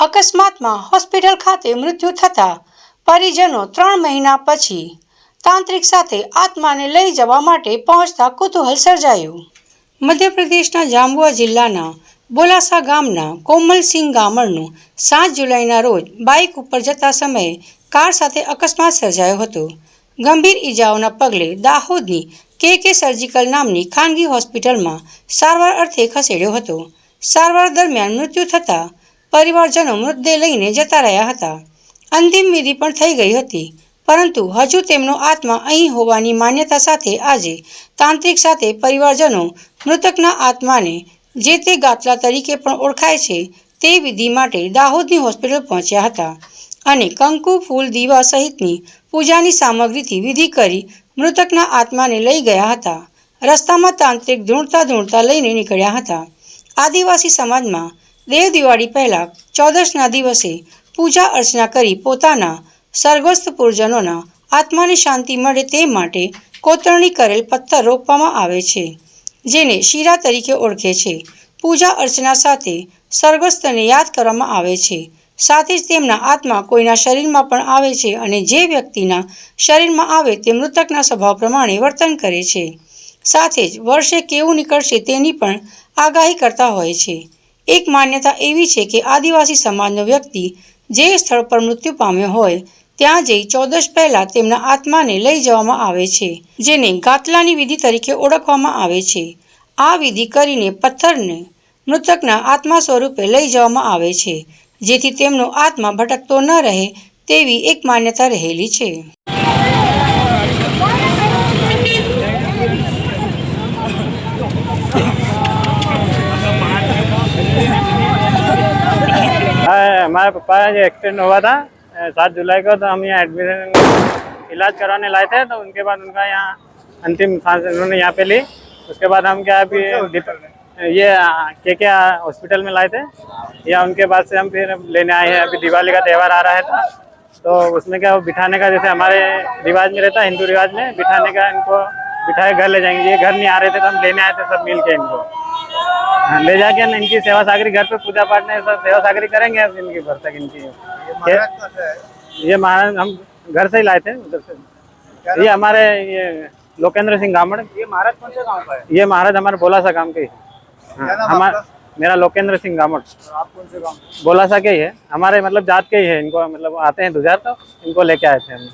અકસ્માતમાં હોસ્પિટલ ખાતે મૃત્યુ થતાં પરિજનો ત્રણ મહિના પછી તાંત્રિક સાથે આત્માને લઈ જવા માટે પહોંચતા કુતૂહલ સર્જાયું. મધ્યપ્રદેશના જાંબુઆ જિલ્લાના બોલાસા ગામના કોમલસિંહ ગામડનું સાત જુલાઈના રોજ બાઇક ઉપર જતા સમયે કાર સાથે અકસ્માત સર્જાયો હતો. ગંભીર ઈજાઓના પગલે દાહોદની કે કે સર્જિકલ નામની ખાનગી હોસ્પિટલમાં સારવાર અર્થે ખસેડ્યો હતો. સારવાર દરમિયાન મૃત્યુ થતાં પરિવારજનો મૃતદેહ લઈને જતા રહ્યા હતા. અંતિમ વિધિ પણ થઈ ગઈ હતી. પરંતુ હજુ તેમનો આત્મા અહીં હોવાની માન્યતા સાથે આજે તાંત્રિક સાથે પરિવારજનો મૃતકના આત્માને જે તે ગાતલા તરીકે પણ ઓળખાય છે તે વિધિ માટે દાહોદની હોસ્પિટલ પહોંચ્યા હતા અને કંકુ ફૂલ દીવા સહિતની પૂજાની સામગ્રીથી વિધિ કરી મૃતકના આત્માને લઈ ગયા હતા. રસ્તામાં તાંત્રિક ધૂણતા ધૂણતા લઈને નીકળ્યા હતા. આદિવાસી સમાજમાં દેવ દિવાળી પહેલાં ચૌદશના દિવસે પૂજા અર્ચના કરી પોતાના સ્વર્ગસ્થ પૂર્જનોના આત્માને શાંતિ મળે તે માટે કોતરણી કરેલ પથ્થર રોપવામાં આવે છે, જેને શીરા તરીકે ઓળખે છે. પૂજા અર્ચના સાથે સ્વર્ગસ્થને યાદ કરવામાં આવે છે. સાથે જ તેમના આત્મા કોઈના શરીરમાં પણ આવે છે અને જે વ્યક્તિના શરીરમાં આવે તે મૃતકના સ્વભાવ પ્રમાણે વર્તન કરે છે. સાથે જ વર્ષે કેવું નીકળશે તેની પણ આગાહી કરતા હોય છે. એક માન્યતા એવી છે કે આદિવાસી સમાજનો વ્યક્તિ જે સ્થળ પર મૃત્યુ પામ્યો હોય, ત્યાં જઈ ચૌદશ પહેલાં તેમના આત્માને લઈ જવામાં આવે છે, જેને ગાતલાની વિધિ તરીકે ઓળખવામાં આવે છે. આ વિધિ કરીને પથ્થરને મૃતકના આત્મા સ્વરૂપે લઈ જવામાં આવે છે, જેથી તેમનો આત્મા ભટકતો ન રહે તેવી એક માન્યતા રહેલી છે. हमारे पापा का जो एक्सीडेंट हुआ था सात जुलाई को तो हम यहाँ एडमिशन इलाज कराने लाए थे तो उनके बाद उनका यहाँ अंतिम सांस उन्होंने यहाँ पे ली। उसके बाद हम क्या अभी ये के के हॉस्पिटल में लाए थे। या उनके बाद से हम फिर लेने आए हैं। अभी दिवाली का त्यौहार आ रहा है था। तो उसमें क्या बिठाने का जैसे हमारे रिवाज में रहता है हिंदू रिवाज में बिठाने का इनको बिठाए घर ले जाएँगे। ये घर नहीं आ रहे थे तो हम लेने आए थे सब मिल के इनको। ले जाके ना इनकी सेवा सागरी घर पे पूजा पाठ में सब सेवा सागरी करेंगे इनकी घर तक इनकी। ये महाराज हम घर से ही लाए थे उधर से। ये हमारे ये लोकेंद्र सिंह गामड़। ये महाराज कौन से गाँव का है? ये महाराज हमारे बोलासा काम के ही। हाँ, हमारा मेरा लोकेंद्र सिंह गामड़। आप कौन से गाँव? बोलासा के ही है। हमारे मतलब जात के ही है इनको मतलब आते हैं दुजार तो इनको लेके आए थे हम।